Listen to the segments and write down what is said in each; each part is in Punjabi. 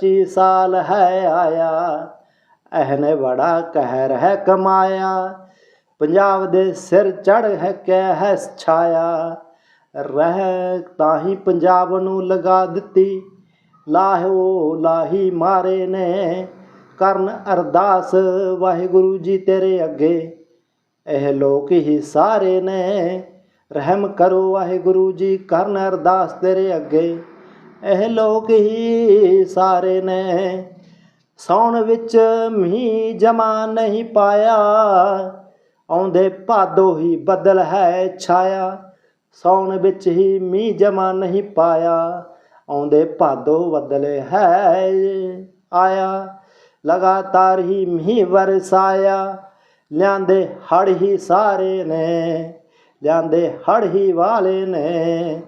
25 ਸਾਲ ਹੈ ਆਇਆ। ਇਹਨੇ ਬੜਾ ਕਹਿਰ ਹੈ ਕਮਾਇਆ। ਪੰਜਾਬ ਦੇ ਸਿਰ ਚੜ ਹੈ ਕਹਿ ਹੈ ਛਾਇਆ। ਰਹਿ ਤਾਂ ਹੀ ਪੰਜਾਬ ਨੂੰ ਲਗਾ ਦਿੱਤੀ। ਲਾਹੋ ਲਾਹੀ ਮਾਰੇ ਨੇ। ਕਰਨ ਅਰਦਾਸ, ਵਾਹਿਗੁਰੂ ਜੀ ਤੇਰੇ ਅੱਗੇ। ਇਹ ਲੋਕ ਹੀ ਸਾਰੇ ਨੇ। ਰਹਿਮ ਕਰੋ ਵਾਹਿਗੁਰੂ ਜੀ, ਕਰਨ ਅਰਦਾਸ ਤੇਰੇ ਅੱਗੇ। ਇਹ ਲੋਕ ਹੀ ਸਾਰੇ ਨੇ। ਸੌਣ ਵਿੱਚ ਮੀਂਹ ਜਮਾ ਨਹੀਂ ਪਾਇਆ। ਆਉਂਦੇ ਭਾਦੋ ਹੀ ਬਦਲ ਹੈ ਛਾਇਆ। ਸੌਣ ਵਿੱਚ ਹੀ ਮੀਂਹ ਜਮਾ ਨਹੀਂ ਪਾਇਆ। ਆਉਂਦੇ ਭਾਦੋ ਬਦਲੇ ਹੈ ਆਇਆ। ਲਗਾਤਾਰ ਹੀ ਮੀਂਹ ਵਰਸਾਇਆ। ਲਿਆਂਦੇ ਹੜ ਹੀ ਸਾਰੇ ਨੇ। ਲਿਆਂਦੇ ਹੜ ਹੀ ਵਾਲੇ ਨੇ।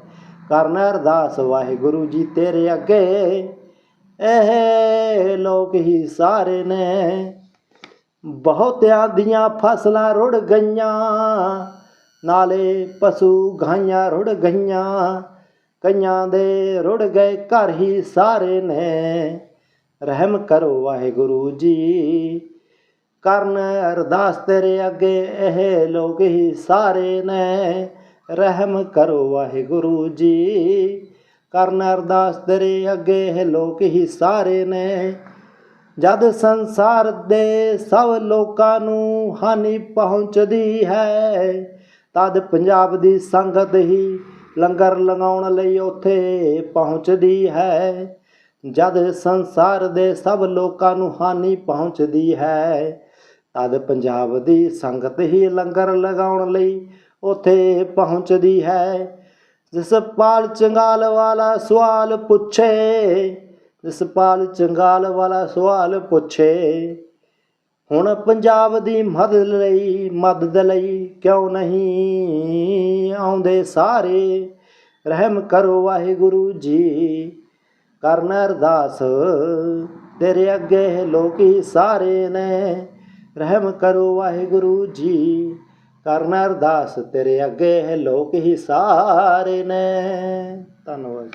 ਕਰਨ ਅਰਦਾਸ, ਵਾਹਿਗੁਰੂ ਜੀ ਤੇਰੇ ਅੱਗੇ। ਇਹ ਲੋਕ ਹੀ ਸਾਰੇ ਨੇ। ਬਹੁਤਿਆਂ ਦੀਆਂ ਫਸਲਾਂ ਰੁੜ ਗਈਆਂ, ਨਾਲੇ ਪਸ਼ੂ ਗਾਈਆਂ ਰੁੜ ਗਈਆਂ, ਕਈਆਂ ਦੇ ਰੁੜ ਗਏ ਘਰ ਹੀ ਸਾਰੇ ਨੇ। ਰਹਿਮ ਕਰੋ ਵਾਹਿਗੁਰੂ ਜੀ। ਕਰਨ ਅਰਦਾਸ ਤੇਰੇ ਅੱਗੇ, ਇਹ ਲੋਕ ਹੀ ਸਾਰੇ ਨੇ। ਰਹਿਮ ਕਰੋ ਵਾਹਿਗੁਰੂ ਜੀ। ਕਰਨ ਅਰਦਾਸ ਤੇਰੇ ਅੱਗੇ ਇਹ ਲੋਕ ਹੀ ਸਾਰੇ ਨੇ। ਜਦ ਸੰਸਾਰ ਦੇ ਸਭ ਲੋਕਾਂ ਨੂੰ ਹਾਨੀ ਪਹੁੰਚਦੀ ਹੈ, ਤਦ ਪੰਜਾਬ ਦੀ ਸੰਗਤ ਹੀ ਲੰਗਰ ਲਗਾਉਣ ਲਈ ਉੱਥੇ ਪਹੁੰਚਦੀ ਹੈ। ਜਦ ਸੰਸਾਰ ਦੇ ਸਭ ਲੋਕਾਂ ਨੂੰ ਹਾਨੀ ਪਹੁੰਚਦੀ ਹੈ, ਤਦ ਪੰਜਾਬ ਦੀ ਸੰਗਤ ਹੀ ਲੰਗਰ ਲਗਾਉਣ ਲਈ ਉੱਥੇ ਪਹੁੰਚਦੀ ਹੈ। ਜਸਪਾਲ ਚੰਗਾਲ ਵਾਲਾ ਸਵਾਲ ਪੁੱਛੇ ਜਸਪਾਲ ਚੰਗਾਲ ਵਾਲਾ ਸਵਾਲ ਪੁੱਛੇ, ਹੁਣ ਪੰਜਾਬ ਦੀ ਮਦਦ ਲਈ ਮਦਦ ਲਈ ਕਿਉਂ ਨਹੀਂ ਆਉਂਦੇ ਸਾਰੇ? ਰਹਿਮ ਕਰੋ ਵਾਹਿਗੁਰੂ ਜੀ, ਕਰਨ ਅਰਦਾਸ। ਤੇਰੇ ਅੱਗੇ ਇਹ ਲੋਕੀ ਸਾਰੇ ਨੇ, ਰਹਿਮ ਕਰੋ ਵਾਹਿਗੁਰੂ ਜੀ। ਕਰਨ ਅਰਦਾਸ ਤੇਰੇ ਅੱਗੇ ਇਹ ਲੋਕ ਹੀ ਸਾਰੇ ਨੇ। ਧੰਨਵਾਦ